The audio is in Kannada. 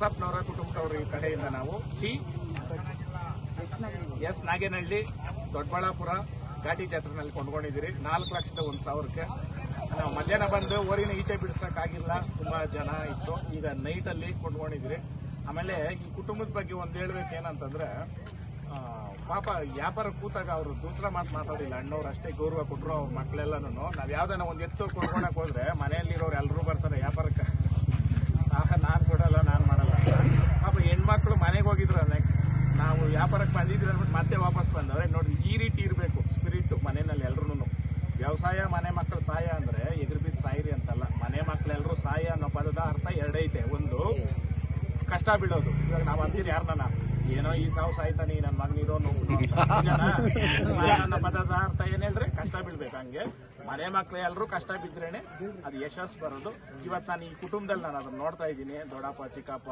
ಪ್ರತಾಪ್ನವರ ಕುಟುಂಬದವರು ಈ ಕಡೆಯಿಂದ ನಾವು ಟಿ ಎಸ್ ನಾಗೇನಹಳ್ಳಿ, ದೊಡ್ಡಬಳ್ಳಾಪುರ ಘಾಟಿ ಜಾತ್ರೆನಲ್ಲಿ ಕೊಂಡ್ಕೊಂಡಿದ್ದೀರಿ. ನಾಲ್ಕು ಲಕ್ಷದ ಒಂದು ಸಾವಿರಕ್ಕೆ. ನಾವು ಮಧ್ಯಾಹ್ನ ಬಂದು ಓರಿನ ಈಚೆ ಬಿಡಿಸೋಕ್ಕಾಗಿಲ್ಲ. ತುಂಬ ಜನ ಇತ್ತು. ಈಗ ನೈಟಲ್ಲಿ ಕೊಂಡ್ಕೊಂಡಿದ್ದೀರಿ. ಆಮೇಲೆ ಈ ಕುಟುಂಬದ ಬಗ್ಗೆ ಒಂದು ಹೇಳ್ಬೇಕು ಏನಂತಂದ್ರೆ ಪಾಪ ವ್ಯಾಪಾರ ಕೂತಾಗ ಅವರು ದೂಸರ ಮಾತು ಮಾತಾಡಿಲ್ಲ. ಅಣ್ಣವ್ರು ಅಷ್ಟೇ ಗೌರವ ಕೊಟ್ಟರು ಅವ್ರ ಮಕ್ಕಳೆಲ್ಲನೂ ನಾವು ಯಾವ್ದಾನ ಒಂದು ಎತ್ತು ಕೊಂಡ್ಕೊಳಕ್ ಹೋದ್ರೆ ಮನೆಯಲ್ಲಿರೋರು ಅಂದ್ಬಿಟ್ಟು ಮತ್ತೆ ವಾಪಸ್ ಬಂದವ್ರೆ. ನೋಡಿ ಈ ರೀತಿ ಇರಬೇಕು ಸ್ಪಿರಿಟ್ ಮನೆಯಲ್ಲಿ ಎಲ್ಲರೂ ವ್ಯವಸಾಯ ಮನೆ ಮಕ್ಕಳು ಸಹಾಯ ಅಂದ್ರೆ ಎದುರು ಬಿದ್ದು ಸಾಯಿರಿ ಅಂತಲ್ಲ. ಮನೆ ಮಕ್ಕಳೆಲ್ಲರೂ ಸಹಾಯ ಅನ್ನೋ ಪದದ ಅರ್ಥ ಎರಡೈತೆ. ಒಂದು, ಕಷ್ಟ ಬೀಳೋದು. ಇವಾಗ ನಾವು ಅಂತೀರಿ ಯಾರನ್ನ? ಏನೋ ಈ ಸಾವು ಸಾಯ್ತಾನೆ ನನ್ನ ಮಗನಿರೋ ನೋವು ಅನ್ನೋ ಪದದ ಅರ್ಥ ಏನ್ ಹೇಳ್ರಿ? ಕಷ್ಟ ಬೀಳ್ಬೇಕು ಹಂಗೆ. ಮನೆ ಮಕ್ಳು ಎಲ್ಲರೂ ಕಷ್ಟ ಬಿದ್ರೇನೆ ಅದು ಯಶಸ್ಸು ಬರೋದು. ಇವತ್ತು ನಾನು ಈ ಕುಟುಂಬದಲ್ಲಿ ನಾನು ಅದನ್ನ ನೋಡ್ತಾ ಇದ್ದೀನಿ. ದೊಡ್ಡಪ್ಪ, ಚಿಕ್ಕಪ್ಪ